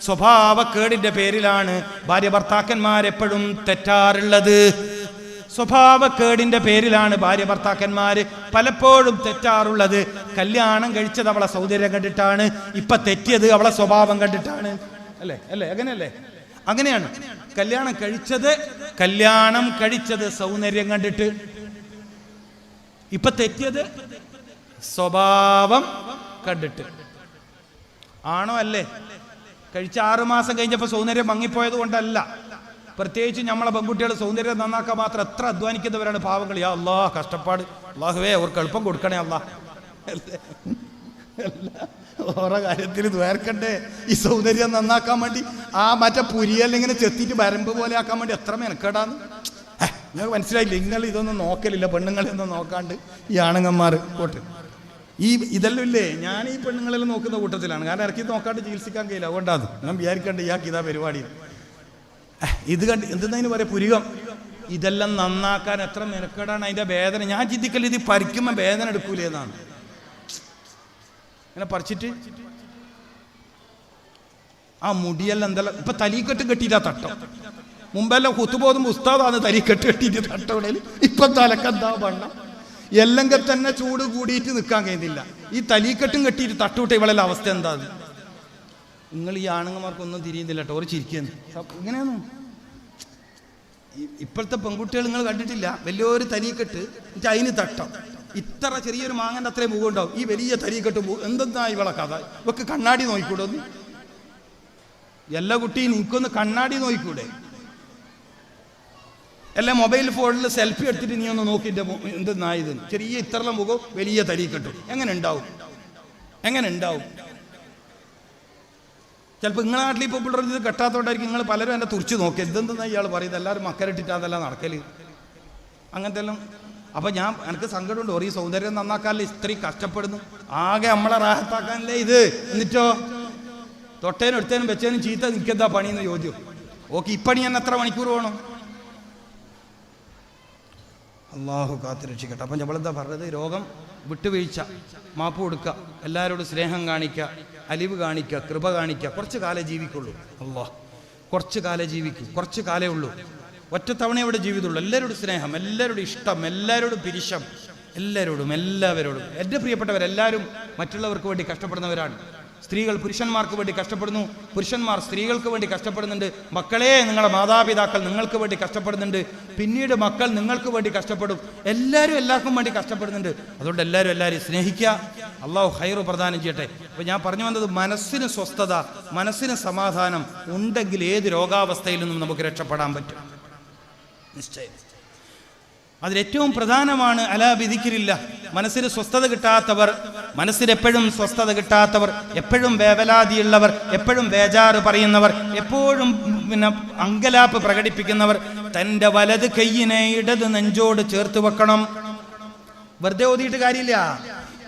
സ്വഭാവക്കേടിന്റെ പേരിലാണ് ഭാര്യ ഭർത്താക്കന്മാരെപ്പോഴും തെറ്റാറുള്ളത്. സ്വഭാവക്കേടിന്റെ പേരിലാണ് ഭാര്യ ഭർത്താക്കന്മാര് പലപ്പോഴും തെറ്റാറുള്ളത്. കല്യാണം കഴിച്ചത് അവളെ സൗന്ദര്യം കണ്ടിട്ടാണ് ഇപ്പൊ തെറ്റിയത് അവളെ സ്വഭാവം കണ്ടിട്ടാണ്. അല്ലേ? അല്ലേ? അങ്ങനെയല്ലേ? അങ്ങനെയാണ്. കല്യാണം കഴിച്ചത് കല്യാണം കഴിച്ചത് സൗന്ദര്യം കണ്ടിട്ട്. ഇപ്പൊ തെറ്റിയത് സ്വഭാവം കണ്ടിട്ട്. ആണോ അല്ലേ? കഴിച്ച ആറ് മാസം കഴിഞ്ഞപ്പോൾ സൗന്ദര്യം മങ്ങിപ്പോയത് കൊണ്ടല്ല. പ്രത്യേകിച്ച് നമ്മളെ പെൺകുട്ടികൾ സൗന്ദര്യം നന്നാക്കാൻ മാത്രം എത്ര അധ്വാനിക്കുന്നവരാണ് പാവങ്ങൾ യാ അല്ലാ കഷ്ടപ്പാട്. അള്ളാഹുവേ അവർക്ക് എളുപ്പം കൊടുക്കണേ അല്ലാ ഓരോ കാര്യത്തിൽ ദ്വേർക്കണ്ടേ ഈ സൗന്ദര്യം നന്നാക്കാൻ വേണ്ടി ആ മറ്റേ പുരിയല്ലിങ്ങനെ ചെത്തിയിട്ട് വരമ്പ് പോലെ ആക്കാൻ വേണ്ടി എത്ര മെനക്കേടാന്ന് നിങ്ങൾക്ക് മനസ്സിലായില്ല? നിങ്ങൾ ഇതൊന്നും നോക്കലില്ല പെണ്ണുങ്ങളെ ഒന്നും നോക്കാണ്ട് ഈ ആണുങ്ങന്മാർ പോട്ട്. ഈ ഇതെല്ലാം ഇല്ലേ? ഞാൻ ഈ പെണ്ണുങ്ങളെല്ലാം നോക്കുന്ന കൂട്ടത്തിലാണ്. കാരണം ഇറക്കി നോക്കാണ്ട് ചികിത്സിക്കാൻ കഴിയില്ല. അതുകൊണ്ടാണ്. ഞാൻ വിചാരിക്കണ്ട ഇയാൾക്ക് ഇതാ പരിപാടി. ഇത് കണ്ട് എന്തെന്നതിന് പറയാം? പുരികം. ഇതെല്ലാം നന്നാക്കാൻ എത്ര മെനക്കേടാണ് അതിന്റെ വേദന. ഞാൻ ചിന്തിക്കല്ല ഇത് പരിക്കുമ്പോൾ വേദന എടുക്കൂലേ എന്നാണ്. ഇങ്ങനെ പറിച്ചിട്ട്. ആ മുടിയെല്ലാം എന്തെല്ലാം? ഇപ്പൊ തലീക്കെട്ട് കെട്ടിയിട്ടാ തട്ടം. മുമ്പെല്ലാം കുത്തുപോതും ഉസ്താദാണ് തലീക്കെട്ട് കെട്ടിയിട്ട് തട്ടം ഇപ്പൊ തലക്കെന്താ വണ്ണം? എല്ലെങ്കിൽ തന്നെ ചൂട് കൂടിയിട്ട് നിൽക്കാൻ കഴിയുന്നില്ല. ഈ തലീക്കെട്ടും കെട്ടിയിട്ട് തട്ടുവിട്ട ഇവളെ അവസ്ഥ എന്താ നിങ്ങൾ ഈ ആണുങ്ങന്മാർക്കൊന്നും തിരിയുന്നില്ല കേട്ടോ ചിരിക്കുന്നു. ഇങ്ങനെയാണ് ഇപ്പോഴത്തെ പെൺകുട്ടികൾ നിങ്ങൾ കണ്ടിട്ടില്ല വലിയൊരു തലീക്കെട്ട് എന്നിട്ട് അതിന് തട്ടം. ഇത്ര ചെറിയൊരു മാങ്ങന്റെ അത്രയും മുഖം ഉണ്ടാവും. ഈ വലിയ തലീക്കെട്ട് മു- എന്തെന്നാ ഇവളെ കഥ? ഇവക്ക് കണ്ണാടി നോക്കിക്കൂടെ ഒന്ന്? എല്ലാ കുട്ടിയും നിനക്കൊന്ന് കണ്ണാടി നോക്കിക്കൂടെ അല്ല മൊബൈൽ ഫോണിൽ സെൽഫി എടുത്തിട്ട് നീ ഒന്ന് നോക്കിയിട്ട് എന്ത് നായത് ചെറിയ ഇത്രയുള്ള മുഖം വലിയ തലീക്കെട്ട് എങ്ങനെ ഉണ്ടാവും? എങ്ങനെ ഉണ്ടാവും? ചിലപ്പോൾ നിങ്ങളെ നാട്ടിൽ ഇപ്പോൾ പിള്ളേർ ഇത് കെട്ടാത്തോണ്ടായിരിക്കും നിങ്ങൾ പലരും എന്നെ തുറച്ച് നോക്കി. എന്തെന്നാ ഇയാൾ പറയുന്നത്? എല്ലാവരും മക്കരട്ടിട്ടാന്നല്ല നടക്കൽ. അങ്ങനത്തെ എല്ലാം അപ്പം ഞാൻ എനിക്ക് സങ്കടമുണ്ട്. ഒരു ഈ സൗന്ദര്യം നന്നാക്കാനല്ലേ ഇത്രയും കഷ്ടപ്പെടുന്നു. ആകെ നമ്മളെ റാഹത്താക്കാനല്ലേ ഇത്? എന്നിട്ടോ? തൊട്ടേനും എടുത്തേനും വെച്ചേനും ചീത്ത നിൽക്കെന്താ പണിയെന്ന് ചോദ്യം? ഓക്കെ ഇപ്പണി ഞാൻ എത്ര മണിക്കൂർ വേണം അള്ളാഹു കാത്തിരക്ഷിക്കട്ടെ അപ്പം നമ്മളെന്താ പറഞ്ഞത്? രോഗം വിട്ടുവീഴ്ച മാപ്പ് കൊടുക്കുക എല്ലാവരോടും സ്നേഹം കാണിക്കുക അലിവ് കാണിക്കുക കൃപ കാണിക്കുക. കുറച്ച് കാലം ജീവിക്കുള്ളൂ. അള്ളാഹ് കുറച്ച് കാലം ജീവിക്കൂ. കുറച്ച് കാലേ ഉള്ളൂ. ഒറ്റത്തവണ ഇവിടെ ജീവിതമുള്ളൂ. എല്ലാവരോടും സ്നേഹം എല്ലാവരോടും ഇഷ്ടം എല്ലാവരോടും പിരിശം എല്ലാവരോടും എല്ലാവരോടും. എന്റെ പ്രിയപ്പെട്ടവരെല്ലാവരും മറ്റുള്ളവർക്ക് വേണ്ടി കഷ്ടപ്പെടുന്നവരാണ്. സ്ത്രീകൾ പുരുഷന്മാർക്ക് വേണ്ടി കഷ്ടപ്പെടുന്നു. പുരുഷന്മാർ സ്ത്രീകൾക്ക് വേണ്ടി കഷ്ടപ്പെടുന്നുണ്ട്. മക്കളെ നിങ്ങളുടെ മാതാപിതാക്കൾ നിങ്ങൾക്ക് വേണ്ടി കഷ്ടപ്പെടുന്നുണ്ട്. പിന്നീട് മക്കൾ നിങ്ങൾക്ക് വേണ്ടി കഷ്ടപ്പെടും. എല്ലാവരും എല്ലാവർക്കും വേണ്ടി കഷ്ടപ്പെടുന്നുണ്ട്. അതുകൊണ്ട് എല്ലാവരും എല്ലാവരും സ്നേഹിക്കുക. അള്ളാഹു ഹൈറു പ്രദാനം ചെയ്യട്ടെ. അപ്പോൾ ഞാൻ പറഞ്ഞു വന്നത് മനസ്സിന് സ്വസ്ഥത മനസ്സിന് സമാധാനം ഉണ്ടെങ്കിൽ ഏത് രോഗാവസ്ഥയിൽ നിന്നും നമുക്ക് രക്ഷപ്പെടാൻ പറ്റും? നിശ്ചയം. അതിലേറ്റവും പ്രധാനമാണ് അലാ വിധിക്കില്ല മനസ്സിന് സ്വസ്ഥത കിട്ടാത്തവർ മനസ്സിന് എപ്പോഴും സ്വസ്ഥത കിട്ടാത്തവർ എപ്പോഴും വേവലാതിയുള്ളവർ എപ്പോഴും ബേജാറ് പറയുന്നവർ എപ്പോഴും പിന്നെ അങ്കലാപ്പ് പ്രകടിപ്പിക്കുന്നവർ തന്റെ വലത് കൈയിനെ ഇടത് നെഞ്ചോട് ചേർത്ത് വെക്കണം. വെറുതെ ഓതിയിട്ട് കാര്യമില്ല.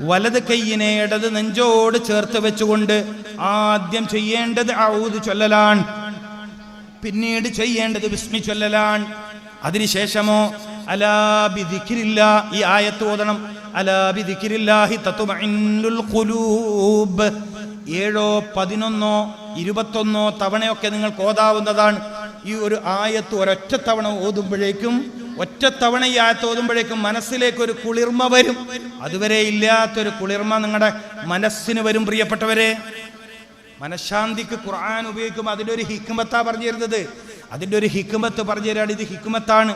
വലത് കൈയിനെ ഇടത് നെഞ്ചോട് ചേർത്ത് വെച്ചുകൊണ്ട് ആദ്യം ചെയ്യേണ്ടത് ഔദ് ചൊല്ലലാണ്. പിന്നീട് ചെയ്യേണ്ടത് വിസ്മി ചൊല്ലലാണ്. അതിനുശേഷമോ അലാബി ദിക്കിരില്ല ഈ ആയത്ത് ഓതണം. അലാബിദിക്കില്ലാഹി തത്തുമഇന്നുൽ ഖുലൂബ്. ഏഴോ പതിനൊന്നോ ഇരുപത്തൊന്നോ തവണയൊക്കെ നിങ്ങൾക്ക് ഓതാവുന്നതാണ്. ഈ ഒരു ആയത്ത് ഒരൊറ്റ തവണ ഓതുമ്പോഴേക്കും ഒറ്റ തവണ ഈ ആയത്ത് ഓതുമ്പോഴേക്കും മനസ്സിലേക്ക് ഒരു കുളിർമ വരും. അതുവരെ ഇല്ലാത്തൊരു കുളിർമ നിങ്ങളുടെ മനസ്സിന് വരും പ്രിയപ്പെട്ടവരെ. മനഃശാന്തിക്ക് ഖുർആൻ ഉപയോഗിക്കുമ്പോൾ അതിന്റെ ഒരു ഹിക്കുമത്താ പറഞ്ഞു തരുന്നത് അതിന്റെ ഒരു ഹിക്കുമത്ത് പറഞ്ഞു തരാണ് ഇത് ഹിക്കുമത്താണ്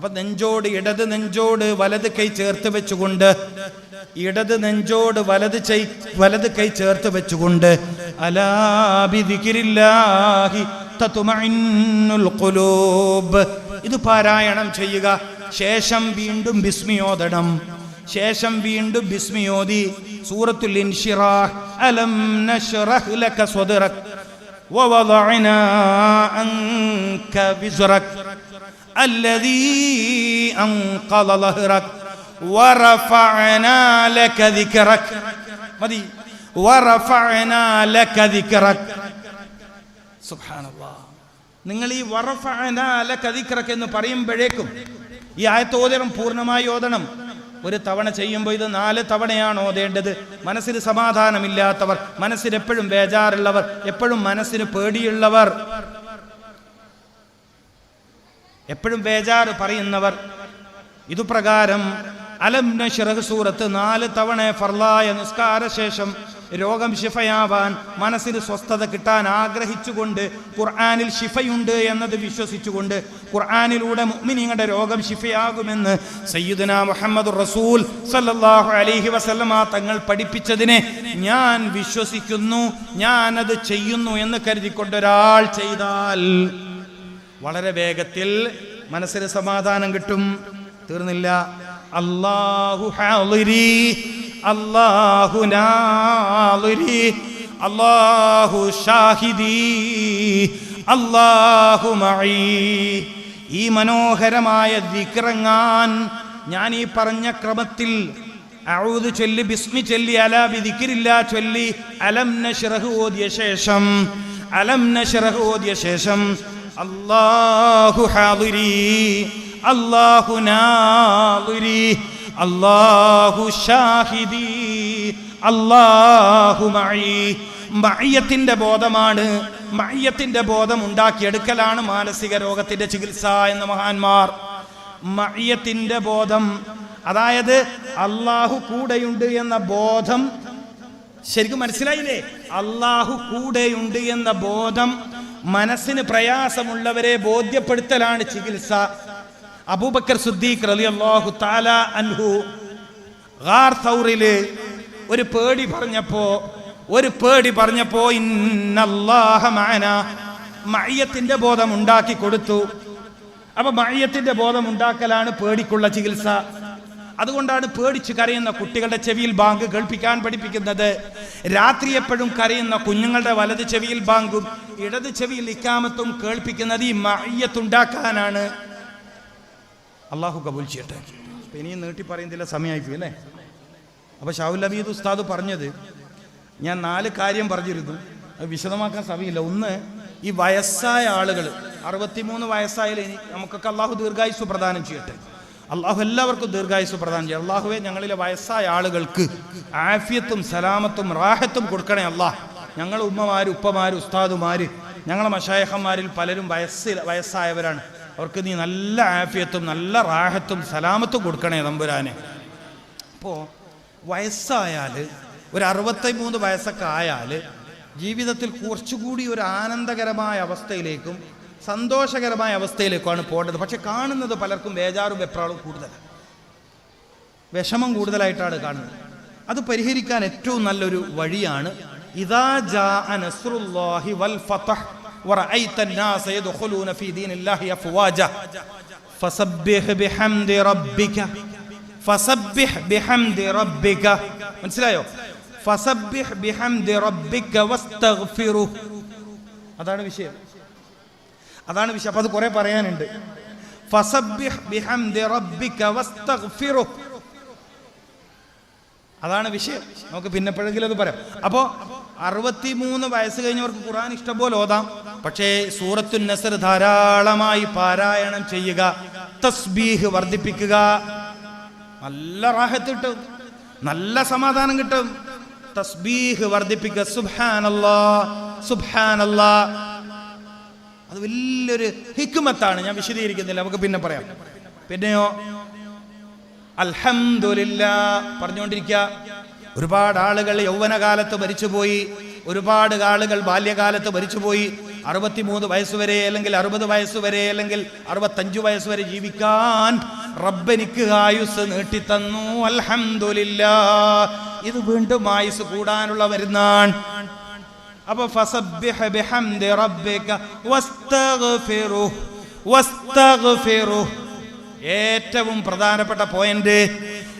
അപ്പൊ നെഞ്ചോട് ഇടത് നെഞ്ചോട് വലത് കൈ ചേർത്ത് വെച്ചുകൊണ്ട് ഇടത് നെഞ്ചോട് വലത് ചൈ വലത് കൈ ചേർത്ത് വെച്ചുകൊണ്ട് അലാബിദിക്കിരില്ലാഹി ഇത് പാരായണം ചെയ്യുക. ശേഷം വീണ്ടും ബിസ്മിയോദണം ശേഷം വീണ്ടും ബിസ്മിയോദി. സൂറത്തുൽ ഇൻഷിറാഹ്. അലം നശ്റഹ് ലക സ്വദറക്. വവദഅനാ അൻക വിസ്റക്. الذي أنقض ظهرك ورفعنا لك ذكرك മതി ورفعنا لك ذكرك سبحان الله നിങ്ങൾ ഈ വറഫഅന ലക ذكرك എന്ന് പറയുമ്പോഴേക്കും ഈ ആയത്ത് ഓതണം പൂർണ്ണമായി ഓതണം ഒരു തവണ ചെയ്യുമ്പോൾ ഇത് നാല് തവണയാണ് ഓതേണ്ടത് മനസ്സിന് സമാധാനമില്ലാത്തവർ മനസ്സിന് എപ്പോഴും ബേജാറുള്ളവർ എപ്പോഴും മനസ്സിന് പേടിയുള്ളവർ എപ്പോഴും ബേജാറ് പറയുന്നവർ. ഇതുപ്രകാരം അലം നഷ്റഹ് സൂറത്ത് നാല് തവണ ഫർലായ നിസ്കാര ശേഷം രോഗം ശിഫയാവാൻ മനസ്സിന് സ്വസ്ഥത കിട്ടാൻ ആഗ്രഹിച്ചുകൊണ്ട് ഖുർആാനിൽ ശിഫയുണ്ട് എന്നത് വിശ്വസിച്ചുകൊണ്ട് ഖുർആാനിലൂടെ മുഅ്മിനീങ്ങളുടെ രോഗം ശിഫയാകുമെന്ന് സയ്യിദുന മുഹമ്മദ് റസൂൽ സല്ലല്ലാഹു അലൈഹി വസല്ലമ തങ്ങൾ പഠിപ്പിച്ചതിനെ ഞാൻ വിശ്വസിക്കുന്നു ഞാനത് ചെയ്യുന്നു എന്ന് കരുതിക്കൊണ്ടൊരാൾ ചെയ്താൽ വളരെ വേഗത്തിൽ മനസ്സിന് സമാധാനം കിട്ടും. തീർന്നില്ല. അള്ളാഹു നാളിരി അല്ലാഹു ഷാഹിദി അല്ലാഹു മഈ. ഈ മനോഹരമായ ദിക്റങ്ങാൻ ഞാൻ ഈ പറഞ്ഞ ക്രമത്തിൽ അഴുത് ചൊല്ലി ബിസ്മി ചൊല്ലി അലാ ബിദിക്രില്ല ചൊല്ലി അലം നശ്റഹ് ഓതിയ ശേഷം അലം നശ്റഹ് ഓതിയ ശേഷം അല്ലാഹു ഹാദിരി അല്ലാഹു നാദിരി അല്ലാഹു ഷാഹിദി അല്ലാഹു മഈ. മയ്യത്തിന്റെ ബോധമാണ് മയ്യത്തിന്റെ ബോധം ഉണ്ടാക്കിയെടുക്കലാണ് മാനസിക രോഗത്തിന്റെ ചികിത്സ എന്ന മഹാന്മാർ. മയ്യത്തിന്റെ ബോധം അതായത് അള്ളാഹു കൂടെയുണ്ട് എന്ന ബോധം. ശരിക്കും മനസ്സിലായില്ലേ? അള്ളാഹു കൂടെയുണ്ട് എന്ന ബോധം മനസ്സിന് പ്രയാസമുള്ളവരെ ബോധ്യപ്പെടുത്തലാണ് ചികിത്സ. അബൂബക്കർ സുദ്ദീഖ് റളിയല്ലാഹു താല അൻഹു ഗാർ ഒരു പേടി പറഞ്ഞപ്പോ ഒരു പേടി പറഞ്ഞപ്പോ ഇന്നല്ലാഹമാന മയ്യത്തിന്റെ ബോധം ഉണ്ടാക്കി കൊടുത്തു. അപ്പൊ മയ്യത്തിന്റെ ബോധം ഉണ്ടാക്കലാണ് പേടിക്കുള്ള ചികിത്സ. അതുകൊണ്ടാണ് പേടിച്ച് കരയുന്ന കുട്ടികളുടെ ചെവിയിൽ ബാങ്ക് കേൾപ്പിക്കാൻ പഠിപ്പിക്കുന്നത്. രാത്രി എപ്പോഴും കരയുന്ന കുഞ്ഞുങ്ങളുടെ വലത് ചെവിയിൽ ബാങ്കും ഇടത് ചെവിയിൽ ഇക്കാമത്തും കേൾപ്പിക്കുന്നത് ഈ മയ്യത്തുണ്ടാക്കാനാണ് അള്ളാഹു കബൂൽ ചെയ്യട്ടെ. ഇനിയും നീട്ടി പറയുന്നില്ല സമയമായിപ്പോയി അല്ലേ? അപ്പൊ ഷാഹുൽ അബീദ് ഉസ്താദ് പറഞ്ഞത് ഞാൻ നാല് കാര്യം പറഞ്ഞിരുന്നു. അത് വിശദമാക്കാൻ സമയമില്ല. ഒന്ന് ഈ വയസ്സായ ആളുകൾ അറുപത്തിമൂന്ന് വയസ്സായാലും ഇനി നമുക്കൊക്കെ അള്ളാഹു ദീർഘായുസ് പ്രദാനം ചെയ്യട്ടെ. അള്ളാഹു എല്ലാവർക്കും ദീർഘായുസ് പ്രദാനം ചെയ്യട്ടെ. അള്ളാഹുവെ ഞങ്ങളിലെ വയസ്സായ ആളുകൾക്ക് ആഫിയത്തും സലാമത്തും റാഹത്തും കൊടുക്കണേ അള്ളാഹ് ഞങ്ങൾ ഉമ്മമാര് ഉപ്പമാര് ഉസ്താദുമാര് ഞങ്ങളെ മഷായഹന്മാരിൽ പലരും വയസ്സിൽ വയസ്സായവരാണ്. അവർക്ക് നീ നല്ല ആഫിയത്തും നല്ല റാഹത്തും സലാമത്തും കൊടുക്കണേ തമ്പുരാനെ. അപ്പോൾ വയസ്സായാൽ ഒരു അറുപത്തി മൂന്ന് വയസ്സൊക്കെ ആയാൽ ജീവിതത്തിൽ കുറച്ചുകൂടി ഒരു ആനന്ദകരമായ അവസ്ഥയിലേക്കും സന്തോഷകരമായ അവസ്ഥയിലേക്കുമാണ് പോകേണ്ടത്. പക്ഷെ കാണുന്നത് പലർക്കും ബേജാറും വെപ്രാളും കൂടുതലാണ് വിഷമം കൂടുതലായിട്ടാണ് കാണുന്നത്. അത് പരിഹരിക്കാൻ ഏറ്റവും നല്ലൊരു വഴിയാണ് ഇദാ ജാഅ നസ്റുല്ലാഹി വൽ ഫതഹ് ورأيت الناس يدخلون في دين الله أفواجا فسبح بحمد ربك فسبح بحمد ربك മനസ്സിലായോ ഫസബ്ബിഹ് ബിഹംദി റബ്ബിക വസ്തഗ്ഫിറു അതാണ് വിഷയം അതാണ് വിഷയം അപ്പൊ അത് കുറെ പറയാനുണ്ട് ഫസബ്ബിഹ് ബിഹംദി റബ്ബിക വസ്തഗ്ഫിറു അതാണ് വിഷയം നമുക്ക് പിന്നെ എപ്പോഴെങ്കിലും അത് പറയാം അപ്പോൾ അറുപത്തിമൂന്ന് വയസ്സ് കഴിഞ്ഞവർക്ക് ഖുർആൻ ഇഷ്ടംപോലെ ഓതാം. പക്ഷേ സൂറത്തു നസർ ധാരാളമായി പാരായണം ചെയ്യുക തസ്ബീഹ് വർദ്ധിപ്പിക്കുക നല്ല റാഹത്ത് കിട്ടും നല്ല സമാധാനം കിട്ടും. തസ്ബീഹ് വർദ്ധിപ്പിക്കുക സുബ്ഹാനല്ലാ സുബ്ഹാനല്ലാ. അത് വലിയൊരു ഹിക്കുമത്താണ് ഞാൻ വിശദീകരിക്കുന്നില്ല നമുക്ക് പിന്നെ പറയാം. പിന്നെയോ? അൽഹംദുലില്ലാ പറഞ്ഞുകൊണ്ടിരിക്കുക. ഒരുപാട് ആളുകൾ യൗവനകാലത്ത് മരിച്ചുപോയി ഒരുപാട് ആളുകൾ ബാല്യകാലത്ത് മരിച്ചുപോയി. അറുപത്തിമൂന്ന് വയസ്സ് വരെ അല്ലെങ്കിൽ അറുപത് വയസ്സുവരെ അല്ലെങ്കിൽ അറുപത്തഞ്ചു വയസ്സ് വരെ ജീവിക്കാൻ റബ്ബനിക്ക് ആയുസ് നീട്ടിത്തന്നു. അലഹമില്ല ഇത് വീണ്ടും ആയുസ് കൂടാനുള്ള മരുന്നാണ്. ബിഹംദി റബ്ബിക ഏറ്റവും പ്രധാനപ്പെട്ട പോയിന്റ്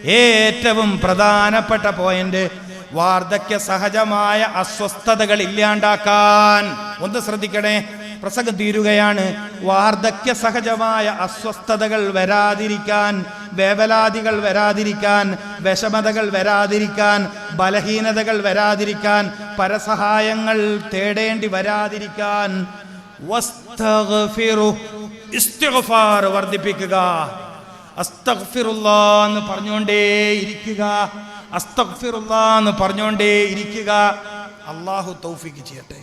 ഏറ്റവും പ്രധാനപ്പെട്ട പോയിന്റ് വാർദ്ധക്യ സഹജമായ അസ്വസ്ഥതകൾ ഇല്ലാണ്ടാക്കാൻ. ഒന്ന് ശ്രദ്ധിക്കണേ. പ്രസംഗം തീരുകയാണ്. വാർദ്ധക്യ സഹജമായ അസ്വസ്ഥതകൾ വരാതിരിക്കാൻ വേവലാതികൾ വരാതിരിക്കാൻ വിഷമതകൾ വരാതിരിക്കാൻ ബലഹീനതകൾ വരാതിരിക്കാൻ പരസഹായങ്ങൾ തേടേണ്ടി വരാതിരിക്കാൻ. വർദ്ധിപ്പിക്കുക. അസ്തഗ്ഫിറുല്ലാ എന്ന് പറഞ്ഞുകൊണ്ടേ ഇരിക്കുക അസ്തഗ്ഫിറുല്ലാ എന്ന് പറഞ്ഞുകൊണ്ടേ ഇരിക്കുക അള്ളാഹു തൗഫിക്ക് ചെയ്യട്ടെ.